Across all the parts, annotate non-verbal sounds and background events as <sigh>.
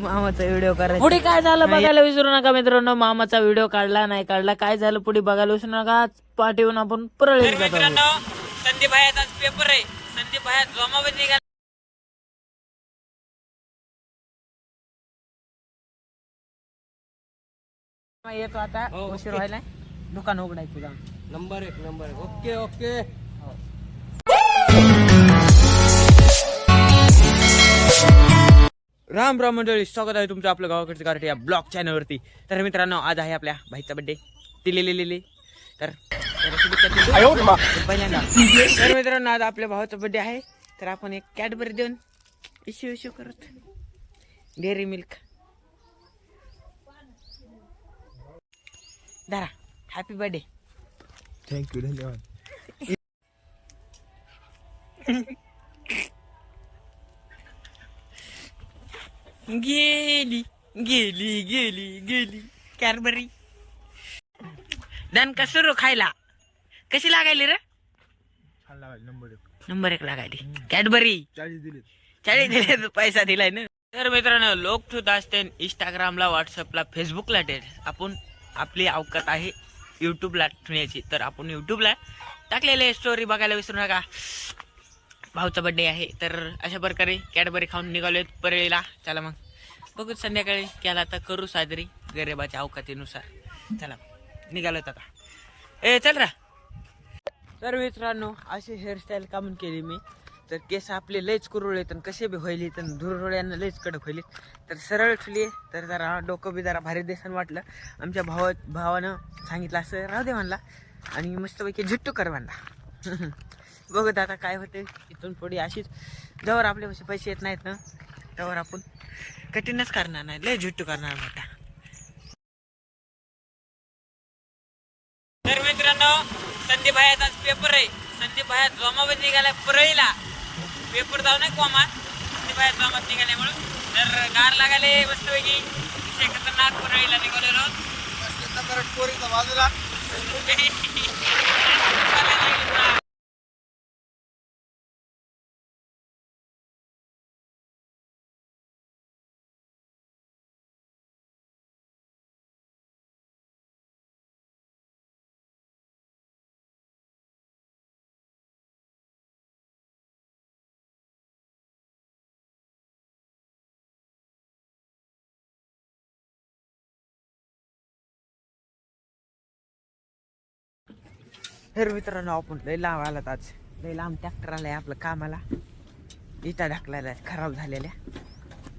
मामाचा video करायचा. पुढे काय झालं बघायला विसरू नका मित्रांनो. मामाचा व्हिडिओ काढला नाही काढला. काय झालं पुढे बघायला विसरू नका. पाठ येऊन आपण परळी मित्रांनो संदीप आज पेपर आहे. संदीप भाया निघाला. येतो आता. उशीर व्हायला दुकान उघडायचं. नंबर एक नंबर एक. Okay okay. राम राम मंडळी स्वागत आहे तुमचं आपलं गावाकडचं गारठी या ब्लॉग चॅनलवरती. तर मित्रांनो आज आहे आपल्या भाईचा बड्डे लिले तर. पहिल्यांदा. तर मित्रांनो आज आपल्या भावाचा बड्डे आहे. तर आपण एक कॅडबरी देऊन इश्यू इश्यू करत. Dairy milk. धरा हॅपी बर्थडे थँक्यू धन्यवाद. <laughs> गेली गेली गेली गेली कॅडबरी दन कसं खायला कशी लागायली रे नंबर एक नंबर एक लागायली कॅडबरी चाळीस दिले चाळीस दिले पैसा दिलाय ना तर मित्रांनो लोक ठेवत असते इंस्टाग्रामला व्हॉट्सअपला फेसबुकला टेट आपण आपली अवकात आहे युट्यूबला ठेवण्याची तर आपण युट्यूबला टाकलेले स्टोरी बघायला विसरू नका भाऊचा बड्डे आहे तर अशा प्रकारे कॅडबरी खाऊन निघालोय परळीला. चला मग. बघू संध्याकाळी केला आता करू साजरी गरिबाच्या अवकातीनुसार. चला निघालोत आता. ए चल रा. तर मित्रांनो अशी हेअरस्टाईल कामून केली मी. तर केस आपले लयच कुरुळे तर कसे बी होईल तर धुरळ्यांना लयच कडक होईल तर सरळ ठेवली तर जरा डोकं बी जरा भारी देसन वाटलं. आमच्या भावा भावानं सांगितलं असं राहू दे म्हणला. आणि मस्तपैकी झिट्टू कर म्हणला. <laughs> बघत आता काय होते इथून पुढे अशीच जवळ आपल्या पैसे पैसे येत नाहीत ना. त्यावर आपण कठीणच करणार नाही. लय झुट्टू करणार मोठा तर मित्रांनो संदीप भायाचा आज पेपर आहे. संदीप भाया जोमामध्ये निघालाय परळीला. पेपर जाऊ नाही कोमात. संदीप भाया जोमात निघाले म्हणून. तर गार लागायला मस्तपैकी. विषय खतरनाक परळीला निघालेलो बाजूला. <laughs> तर मित्रांनो आपण लय लांब आलात आज. लय लांब ट्रॅक्टर आलाय आपलं कामाला. इटा ढकलायला खराब झालेल्या.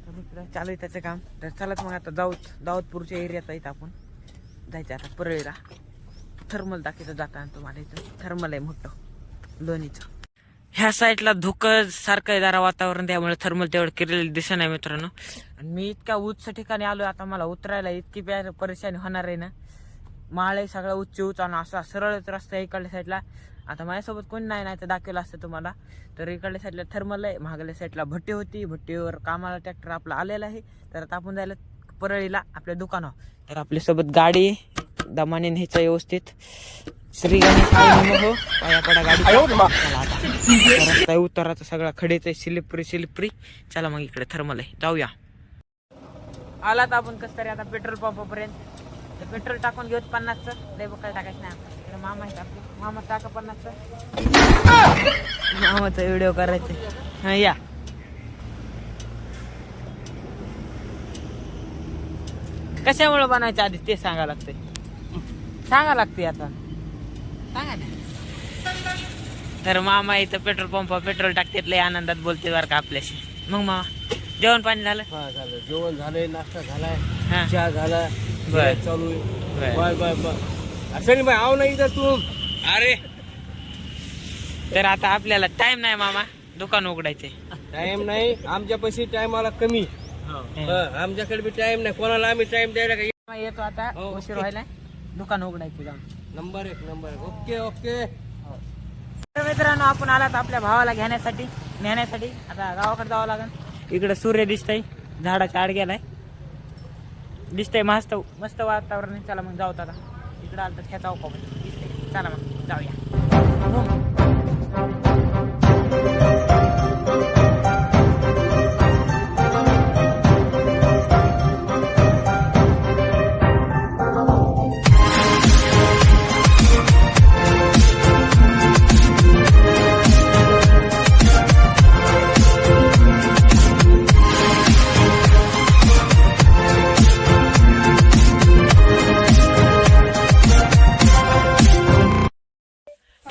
तर मित्र चालू आहे त्याचं काम. तर चालत मग आता दाऊद दाऊदपूरच्या एरियात येत आपण. जायचं आता परळीला. थर्मल दाखवायचं जाताना तुम्हाला इथं. थर्मल आहे मोठं. लोणीचं. ह्या साईडला धुकं सारखं जरा वातावरण त्यामुळे थर्मल तेवढं केलेलं दिसत नाही मित्रांनो. आणि मी इतक्या उच्च ठिकाणी आलो आता मला उतरायला इतकी परेशानी होणार आहे ना. माळे सगळं उच्च उच आणि असा सरळच रस्ता आहे इकडल्या साईडला आता माझ्यासोबत कोणी नाही नाही तर दाखवलं असतं तुम्हाला. तर इकडल्या साईडला थर्मल आहे महागल्या साईडला भट्टी होती. भट्टीवर कामाला ट्रॅक्टर आपला आलेला आहे. तर आता आपण जायला परळीला आपल्या दुकानावर. तर आपल्यासोबत गाडी आहे. दमाने न्यायचं व्यवस्थित. श्री पडा गाडी. रस्ता आहे उताराचा सगळा खडेच आहे सिलिपरी सिलिपरी चला मग इकडे थर्मल आहे. जाऊया. आलात आपण कस तरी आता पेट्रोल पंपापर्यंत पेट्रोल टाकून घेऊत पन्नासचं. लय बघायला टाकायचं नाही. इकडे मामा आपले. मामा टाका पन्नासचं. मामाचा व्हिडिओ करायचा हा या. कशामुळे बनायचं आधी ते सांगा लागते सांगा लागते आता. सांगा ना. तर मामा इथं पेट्रोल पंप पेट्रोल टाकतात लय आनंदात बोलते बरं का आपल्याशी. मग मामा? जेवण पाणी झालं? हा झालं. जेवण झालंय नाश्ता झालाय हा. चहा झाला बर. चालू आहे. बर. Bye bye bye. असं नाही बाय आव नाही इथं तू. अरे. तर आता आपल्याला टाइम नाही मामा. दुकान उघडायचंय. टाइम नाही. आमच्या पैसे टाइम आला कमी. हा, आमच्याकडे बी टाइम नाही. कोणाला आम्ही टाइम द्यायला मामा येतो आता. हो, उशीर ओके. व्हायला दुकान उघडायचं जाऊन. नंबर एक नंबर एक. Okay okay. तर मित्रांनो आपण आलात आपल्या भावाला घेण्यासाठी नेण्यासाठी. आता गावाकडे जावं लागेल. इकडे सूर्य दिसतंय. झाडाच्या आड गेलाय. दिसतंय मस्त मस्त वातावरण चला मग जाऊ आता. इकडे आलं तर ह्याचा दिसतंय. चला मग जाऊया.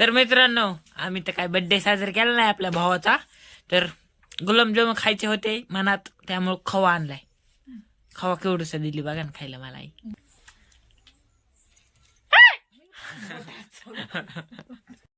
तर मित्रांनो आम्ही तर काय बर्थडे साजरा केला नाही आपल्या भावाचा तर गुलाबजाम खायचे होते मनात त्यामुळे खवा आणलाय. खवा केवढस दिली बघा ना खायला मला आई. <laughs> <laughs>